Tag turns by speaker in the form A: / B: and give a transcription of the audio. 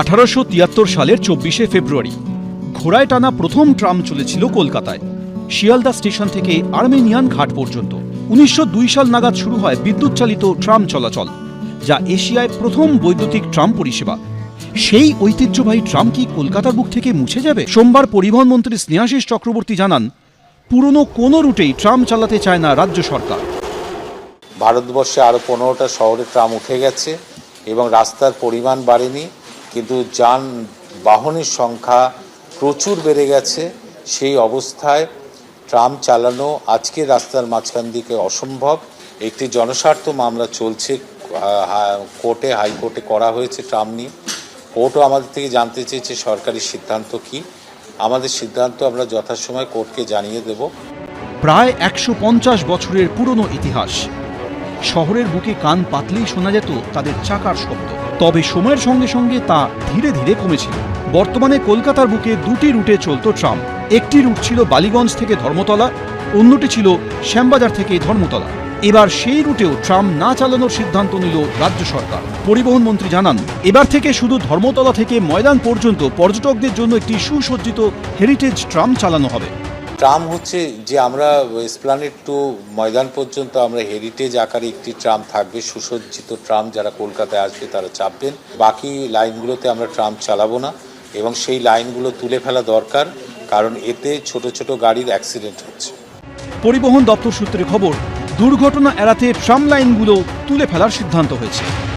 A: আঠারোশো তিয়াত্তর সালের চব্বিশে ফেব্রুয়ারি। ঘোড়ায় টানা প্রথম ট্রাম চলেছিল কলকাতায়। শিয়ালদা স্টেশন থেকে আর্মেনিয়ান ঘাট পর্যন্ত। উনিশশো দুই সাল নাগাদ শুরু হয় বিদ্যুৎ চালিত ট্রাম চলাচল, যা এশিয়ায় প্রথম বৈদ্যুতিক ট্রাম পরিষেবা। সেই ঐতিহ্যবাহী ট্রাম কি কলকাতার বুক থেকে মুছে যাবে? সোমবার পরিবহন মন্ত্রী স্নেহাশিস চক্রবর্তী জানান, পুরনো কোনো রুটেই ট্রাম চালাতে চায় না রাজ্য সরকার।
B: ভারতবর্ষে আরও পনেরোটা শহরে ট্রাম উঠে গেছে এবং রাস্তার পরিমাণ বাড়েনি। কিন্তু যান বাহনের সংখ্যা প্রচুর বেড়ে গেছে। সেই অবস্থায় ট্রাম চালানো আজকে রাস্তার মাঝখান দিকে অসম্ভব। একটি জনস্বার্থ মামলা চলছে কোর্টে, হাইকোর্টে করা হয়েছে ট্রাম নিয়ে। কোর্টও আমাদের থেকে জানতে চেয়েছে সরকারি সিদ্ধান্ত কি। আমাদের সিদ্ধান্ত আমরা যথাসময় কোর্টকে জানিয়ে দেবো।
A: প্রায় একশো পঞ্চাশ বছরের পুরনো ইতিহাস। শহরের বুকে কান পাতলেই শোনা যেত তাদের চাকার শব্দ। তবে সময়ের সঙ্গে সঙ্গে তা ধীরে ধীরে কমেছিল বর্তমানে কলকাতার বুকে দুটি রুটে চলত ট্রাম। একটি রুট ছিল বালিগঞ্জ থেকে ধর্মতলা, অন্যটি ছিল শ্যামবাজার থেকে ধর্মতলা। এবার সেই রুটেও ট্রাম না চালানোর সিদ্ধান্ত নিল রাজ্য সরকার। পরিবহন মন্ত্রী জানান, এবার থেকে শুধু ধর্মতলা থেকে ময়দান পর্যন্ত পর্যটকদের জন্য একটি সুসজ্জিত হেরিটেজ ট্রাম চালানো হবে।
B: ট্রাম হচ্ছে যে আমরা এসপ্লানেট টু ময়দান পর্যন্ত আমরা হেরিটেজ আকারে একটি ট্রাম থাকবে, সুসজ্জিত ট্রাম যারা কলকাতায় আসবে তারা চাপবেন। বাকি লাইনগুলোতে আমরা ট্রাম চালাবো না এবং সেই লাইনগুলো তুলে ফেলা দরকার, কারণ এতে ছোট ছোট গাড়ির অ্যাক্সিডেন্ট হচ্ছে।
A: পরিবহন দপ্তর সূত্রে খবর, দুর্ঘটনা এড়াতে ট্রাম লাইনগুলো তুলে ফেলার সিদ্ধান্ত হয়েছে।